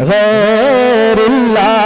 غير الله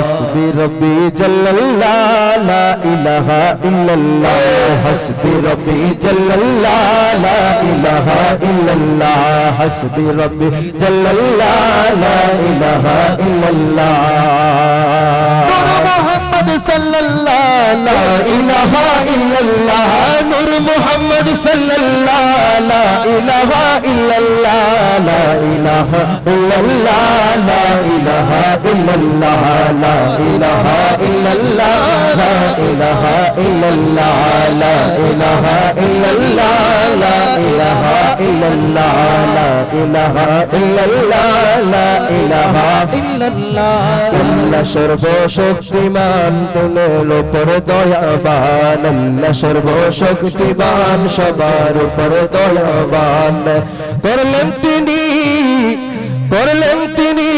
حسبي ربي جل الله لا إله إلا الله حسبي ربي جل الله لا إله إلا الله نور محمد صلى الله لا إله إلا الله نور محمد صلى الله لا إله إلا الله মোহাম্মদ সাল্লাল্লাহ লা ইলাহা ইল্লাল্লাহ লা ইলাহা ইল্লাল্লাহ লা ইলাহা ইল্লাল্লাহ লা ইলাহা ইল্লাল্লাহ লা ইলাহা ইল্লাল্লাহ লা ইলাহা ইল্লাল্লাহ লা ইলাহা ইল্লাল্লাহ লা ইলাহা ইল্লাল্লাহ লা ইলাহা ইল্লাল্লাহ আল্লাহ সর্বশক্তিমান তুমি লোপর দয়াবান আল্লাহ সর্বশক্তিমান সবার উপর দয়াবান। করলেন তিনি করলেন তিনি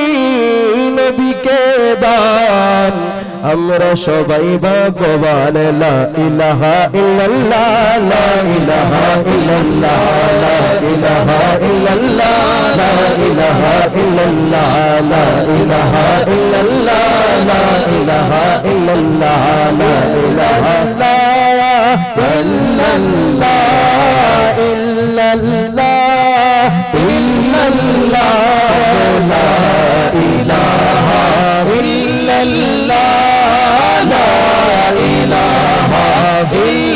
নবীকে দান। আমরা সবাই ভগবান লা ইলাহা ইল্লাল্লাহ, লা ইলাহা ইল্লাল্লাহ, লা ইলাহা ইল্লাল্লাহ, লা ইলাহা ইল্লাল্লাহ, লা ইলাহা ইল্লাল্লাহ, লা ইলাহা ইল্লাল্লাহ, লা ইলাহা illallah illallah illallah la ilaha illallah la ilaha illallah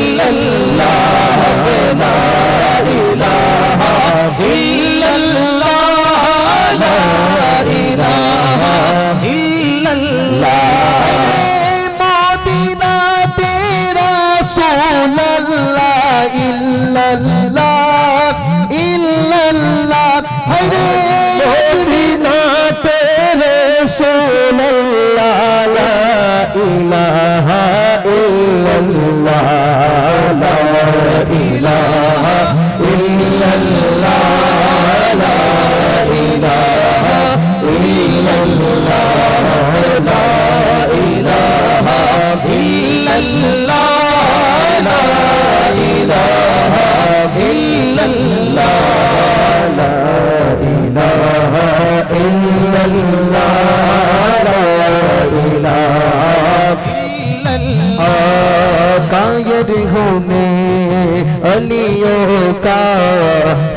آقا یرہوں میں، علیوں کا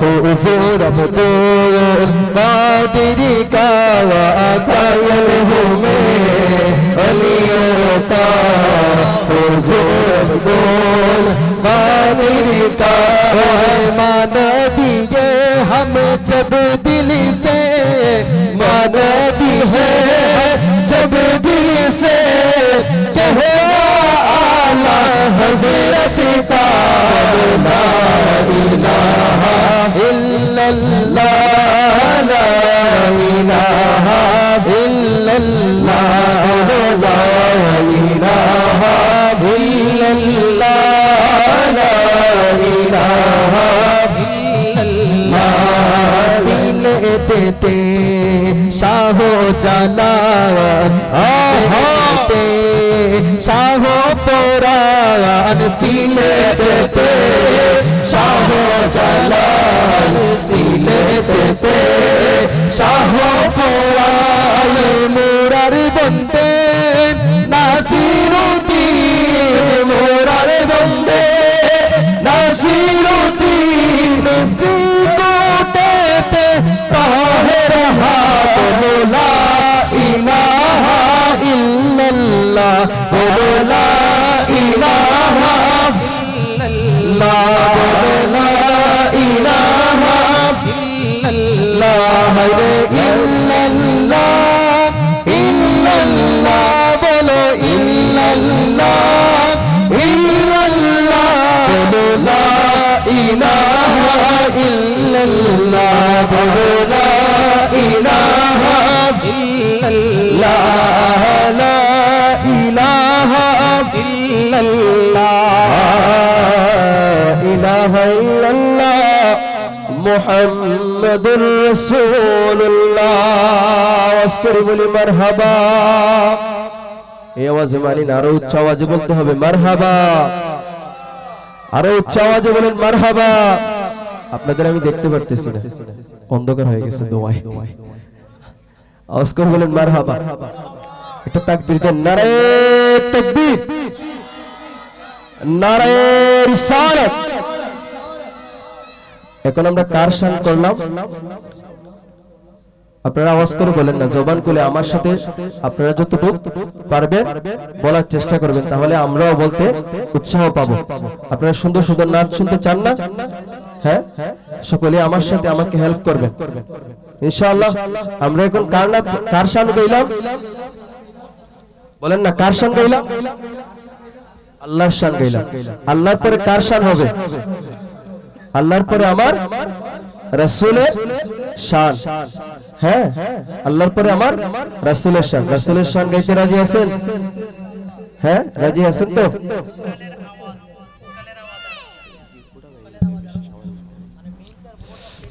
حضور عبدال قادری کا آقا یرہوں میں، علیوں کا حضور عبدال قادری کا مانا دیئے ہم جب دل سے مانا دی ہے جب دل سے کہ তে শাহ জালাল তে শাহ পুরান সিলে তে শাহ জালাল সিলে তে শাহ পুরান মুরার বন্দে, নাসিরুদ্দিন মুরার বন্দে, নাসিরুদ্দিন যাহা বলো, লা ইলাহা ইল্লাল্লাহ। বলো, লা ইলাহা ইল্লাল্লাহ। বলো, লা ইলাহা ইল্লাল্লাহ। রে ইল্লাল্লাহ ইল্লাল্লাহ। বলো, ইল্লাল্লাহ লা ইলাহা ইল্লাল্লাহ ইলাহা ইল্লাল্লাহ মুহাম্মাদুর রাসূলুল্লাহ। আজকে বলি এই আওয়াজে আরও আওয়াজে বলতে হবে মারহাবা। আরও উচ্চ আওয়াজে বলেন মারহাবা। আপনাদের আমি দেখতে পারতেছি অন্ধকার হয়ে গেছে করে বলেন মারহাবা। একটা তাকবীর দেন নারে তাকবীর। নারে রিসালাত। এখন আমরা কার শান করলাম। আপনারা আওয়াজ করে বলেন না জবান খুলে আমার সাথে আপনারা যতটুকু পারবেন বলার চেষ্টা করবেন তাহলে আমরাও বলতে উৎসাহ পাবো। আপনারা সুন্দর সুন্দর নাচ শুনতে চান না? হ্যাঁ? সকলে আমার সাথে আমাকে হেল্প করবেন। ইনশাআল্লাহ, আমরা এখন কার না কার শান গাইলাম? বলেন না, কার শান গাইলাম? আল্লাহর শান গাইলাম। আল্লাহর পরে কার শান হবে? আল্লাহর পরে আমার রাসূলের শান। হ্যাঁ আল্লাহর পরে আমার রাসূলের শান। রাসূলের শান গাইতে রাজি আছেন? হ্যাঁ রাজি আছেন তো?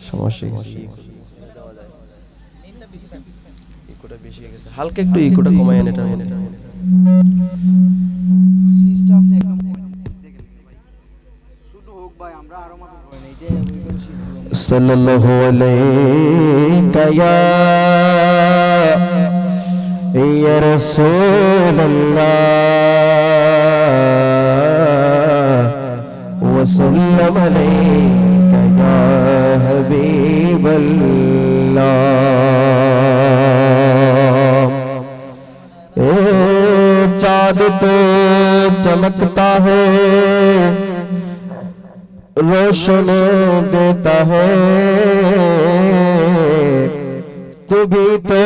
সমস্যা হালকা একটু ইকোটা কমায় এটা সিজটা আপনি একদম কমে দিন, সিজ দেখে দিন ভাই। শুধু হোক چاند تو چمکتا ہے روشن دیتا ہے تو بھی تو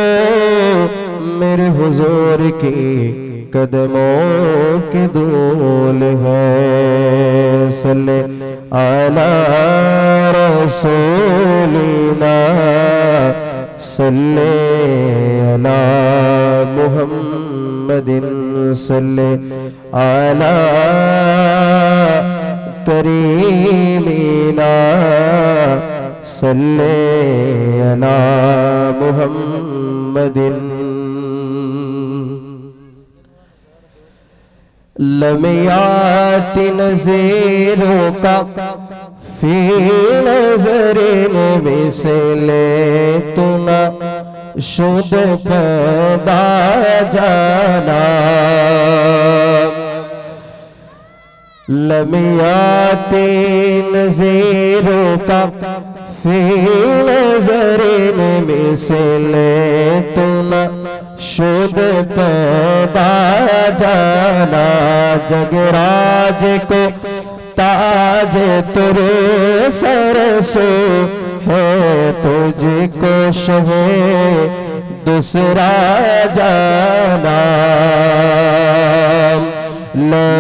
میرے حضور کی قدموں کی دول ہے صلی اللہ رسولینا صلی اللہ محمد وصل على كريمنا صل على محمد لميات نزيروں کا فی نظر میں سے لے تو نہ شد پیدا جانا۔ لمیا تین نظیروں کا فیل زرین میں سے لیتنا شد پیدا جانا۔ جگراج کو ताज तुरे सरसो है तुझको शहे दूसरा जाना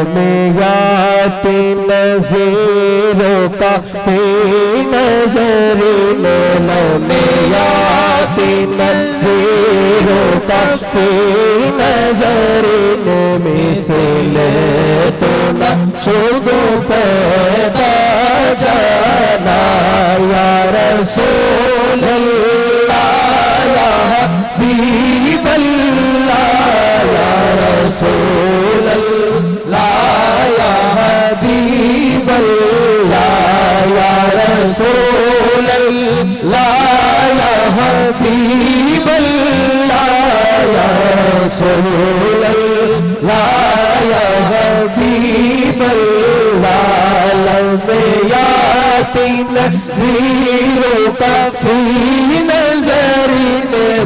میں یاد نظیروں کا فی نظر میں یاد نظیروں کا فی نظر میں سے لے تو نہ شدو پیدا جانا یا رسول اللہ یا حبیب رسول اللہ یا حبیب اللہ لبیاتی نزیر کفی نظری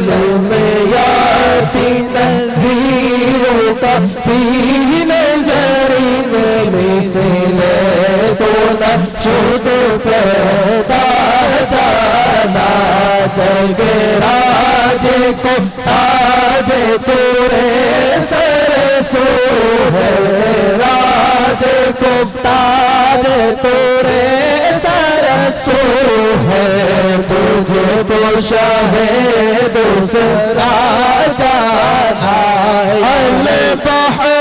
لبیاتی نزیر کفی نظری نبی سے لے تو نشد پیدا جانا جگرہ آج کو آج تورے سر سو راج کو تاج تورے سر جانا البحر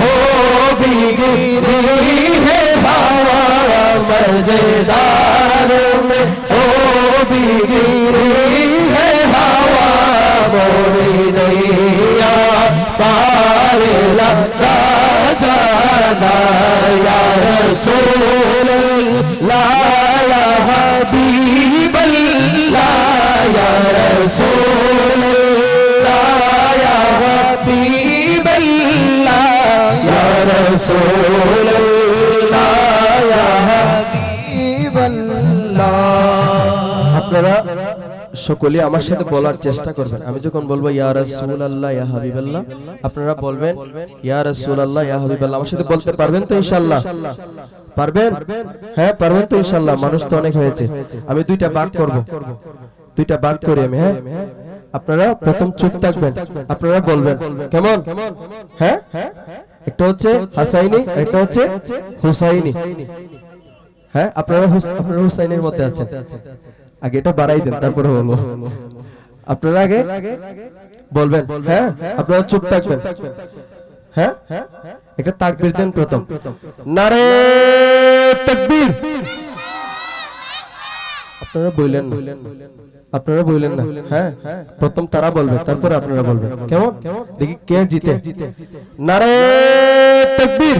ہوگی روئی ہے بابا مزیدار میں ہوگی روئی ہے رسول আপনারা সকলে আমার সাথে বলার চেষ্টা করবেন। আমি যখন বলব আপনারা বলবেন আমার সাথে বলতে পারবেন তো ইনশাল্লাহ পারবেন? হ্যাঁ পারবেন তো ইনশাল্লাহ মানুষ তো অনেক হয়েছে। আমি দুইটা ভাগ করব। দুইটা ভাগ করি আমি হ্যাঁ? আপনারা প্রথম চুপ থাকবেন। আপনারা বলবেন, কেমন? হ্যাঁ হ্যাঁ? একটা হচ্ছে হাসাইনি একটা হচ্ছে হুসাইনি। হ্যাঁ আপনারা আপনারা হুসাইনের মধ্যে আছেন। আগে এটা বাড়াই দেন তারপরে বলব। আপনারা আগে বলবেন। হ্যাঁ আপনারা চুপ থাকবেন। হ্যাঁ? একটা তাকবীর দেন প্রথম। নারে তাকবীর আপনারা বললেন আপনারা বললেন না। হ্যাঁ? প্রথম তারা বলবে, তারপরে আপনারা বলবেন। কেমন? দেখি কে জিতে। নারে তাকবীর।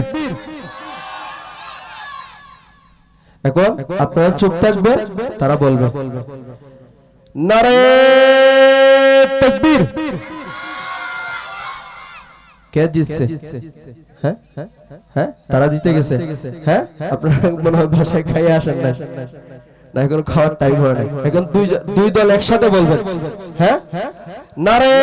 এখন আপনারা চুপ থাকবেন, তারা বলবে। নারে তাকবীর। কে জিতছে? হ্যাঁ? হ্যাঁ? তারা জিতে গেছে। হ্যাঁ? আপনারা মনে হয় ভাষায় খাইয়ে আসেন না না, এখন খাওয়ার টাইম হয় না। এখন দুই দুই দল একসাথে বলবেন। হ্যাঁ? নারে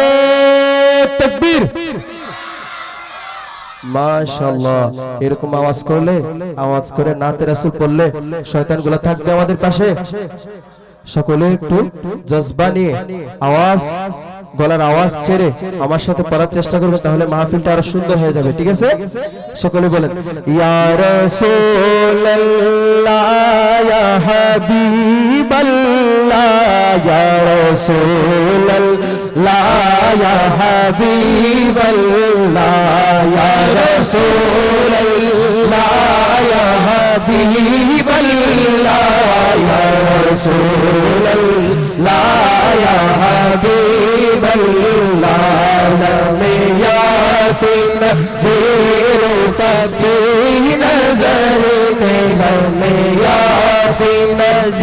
মাশাআল্লাহ। এরকম আওয়াজ করলে, আওয়াজ করে নাতে রাসূল পড়লে, শয়তানগুলো থাকবে আমাদের পাশে। সকলে একটু জজবা নিয়ে আওয়াজ, গলার আওয়াজ ছেড়ে আমার সাথে পড়ার চেষ্টা করবে, তাহলে মাহফিলটা আরও সুন্দর হয়ে যাবে, ঠিক আছে? সকলে বলেন, ইয়া রাসূলুল্লাহ, ইয়া رسول اللہ یا حبیب اللہ نمیاتن زیرو تبی نظر نمیاتن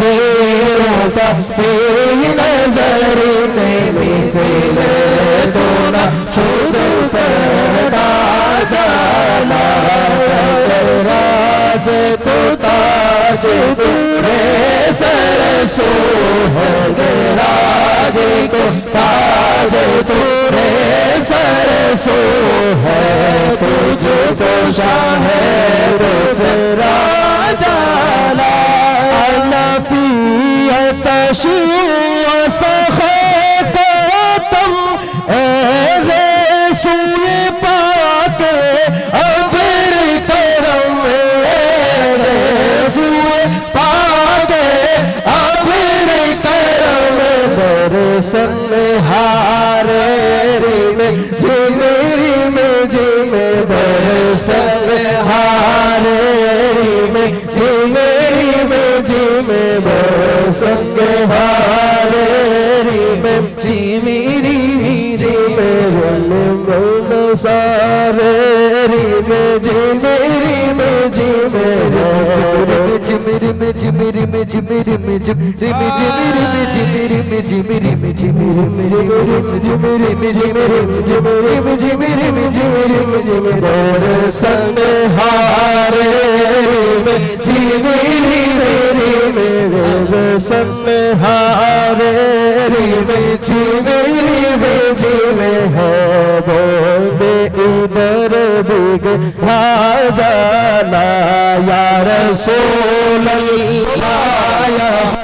زیرو تبی نظر نمی سل دونا شد پیدا جانا تجراز تو تاج تو ताज तूरे सरसो है तुझको शाह राजाला नफी तशु सखा সারে রিমে ঝিমে রিমে ঝিমে ঝিমে রিমে ঝিমে রিমে ঝিমে রিমে ঝিমে রিমে ঝিমে রিমে ঝিমে রিমে ঝিমে রিমে ঝিমে রিমে ঝিমে রিমে ঝিমে রিমে ঝিমে রিমে ঝিমে রিমে ঝিমে রিমে ঝিমে রিমে ঝিমে রিমে रे रे रे संहारे रे रे जीवे रे रे जीवे हो बे इधर बिग राजाना या रसूल अल्लाह